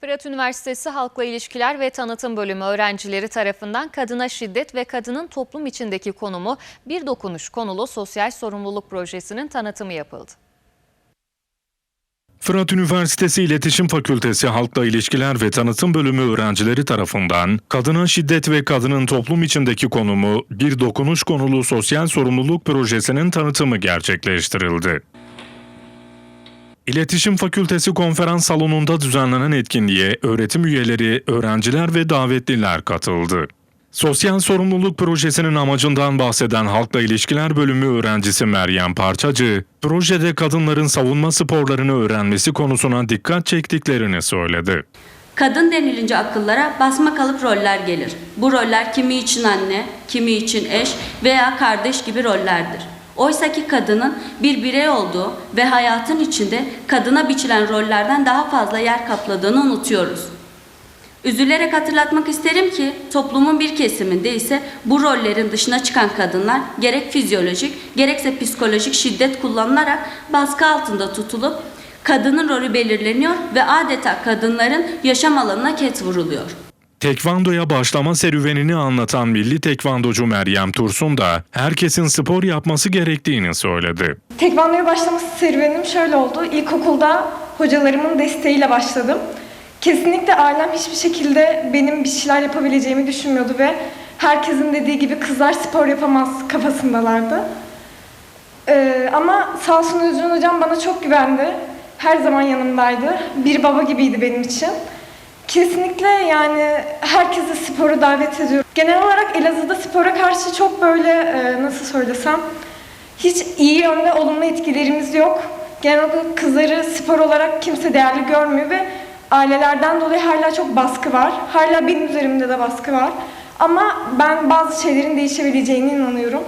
Fırat Üniversitesi Halkla İlişkiler ve Tanıtım Bölümü öğrencileri tarafından kadına şiddet ve kadının toplum içindeki konumu bir dokunuş konulu sosyal sorumluluk projesinin tanıtımı yapıldı. Fırat Üniversitesi İletişim Fakültesi Halkla İlişkiler ve Tanıtım Bölümü öğrencileri tarafından kadına şiddet ve kadının toplum içindeki konumu bir dokunuş konulu sosyal sorumluluk projesinin tanıtımı gerçekleştirildi. İletişim Fakültesi konferans salonunda düzenlenen etkinliğe öğretim üyeleri, öğrenciler ve davetliler katıldı. Sosyal sorumluluk projesinin amacından bahseden Halkla İlişkiler Bölümü öğrencisi Meryem Parçacı, projede kadınların savunma sporlarını öğrenmesi konusuna dikkat çektiklerini söyledi. Kadın denilince akıllara basma kalıp roller gelir. Bu roller kimi için anne, kimi için eş veya kardeş gibi rollerdir. Oysa ki kadının bir birey olduğu ve hayatın içinde kadına biçilen rollerden daha fazla yer kapladığını unutuyoruz. Üzülerek hatırlatmak isterim ki toplumun bir kesiminde ise bu rollerin dışına çıkan kadınlar gerek fizyolojik gerekse psikolojik şiddet kullanılarak baskı altında tutulup kadının rolü belirleniyor ve adeta kadınların yaşam alanına ket vuruluyor. Tekvandoya başlama serüvenini anlatan milli tekvandocu Meryem Tursun da herkesin spor yapması gerektiğini söyledi. Tekvandoya başlaması serüvenim şöyle oldu. İlkokulda hocalarımın desteğiyle başladım. Kesinlikle ailem hiçbir şekilde benim bir şeyler yapabileceğimi düşünmüyordu ve herkesin dediği gibi kızlar spor yapamaz kafasındalardı. Ee, ama sağ olsun Özcan Hocam bana çok güvendi. Her zaman yanımdaydı. Bir baba gibiydi benim için. Kesinlikle yani herkese sporu davet ediyorum. Genel olarak Elazığ'da spora karşı çok böyle e, nasıl söylesem hiç iyi yönde olumlu etkilerimiz yok. Genel olarak kızları spor olarak kimse değerli görmüyor ve ailelerden dolayı hala çok baskı var. Hala benim üzerimde de baskı var. Ama ben bazı şeylerin değişebileceğine inanıyorum.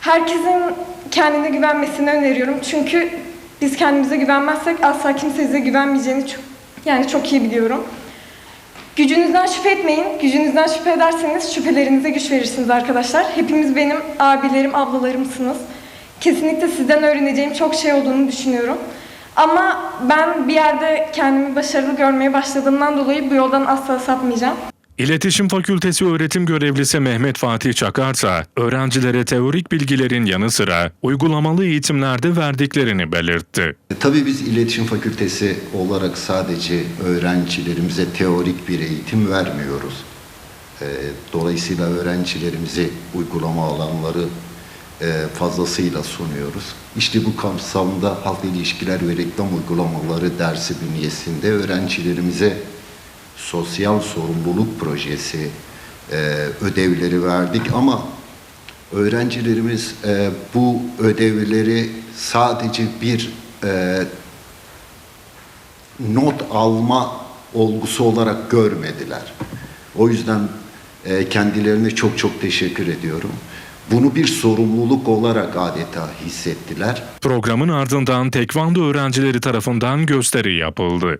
Herkesin kendine güvenmesini öneriyorum. Çünkü biz kendimize güvenmezsek asla kimse bize güvenmeyeceğini çok, yani çok iyi biliyorum. Gücünüzden şüphe etmeyin. Gücünüzden şüphe ederseniz şüphelerinize güç verirsiniz arkadaşlar. Hepimiz benim abilerim, ablalarımsınız. Kesinlikle sizden öğreneceğim çok şey olduğunu düşünüyorum. Ama ben bir yerde kendimi başarılı görmeye başladığımdan dolayı bu yoldan asla sapmayacağım. İletişim Fakültesi öğretim görevlisi Mehmet Fatih Çakarsa, öğrencilere teorik bilgilerin yanı sıra uygulamalı eğitimlerde verdiklerini belirtti. E, Tabii biz iletişim fakültesi olarak sadece öğrencilerimize teorik bir eğitim vermiyoruz. E, Dolayısıyla öğrencilerimize uygulama alanları e, fazlasıyla sunuyoruz. İşte bu kapsamda halk ilişkiler ve reklam uygulamaları dersi bünyesinde öğrencilerimize sosyal sorumluluk projesi e, ödevleri verdik ama öğrencilerimiz e, bu ödevleri sadece bir e, not alma olgusu olarak görmediler. O yüzden e, kendilerine çok çok teşekkür ediyorum. Bunu bir sorumluluk olarak adeta hissettiler. Programın ardından tekvando öğrencileri tarafından gösteri yapıldı.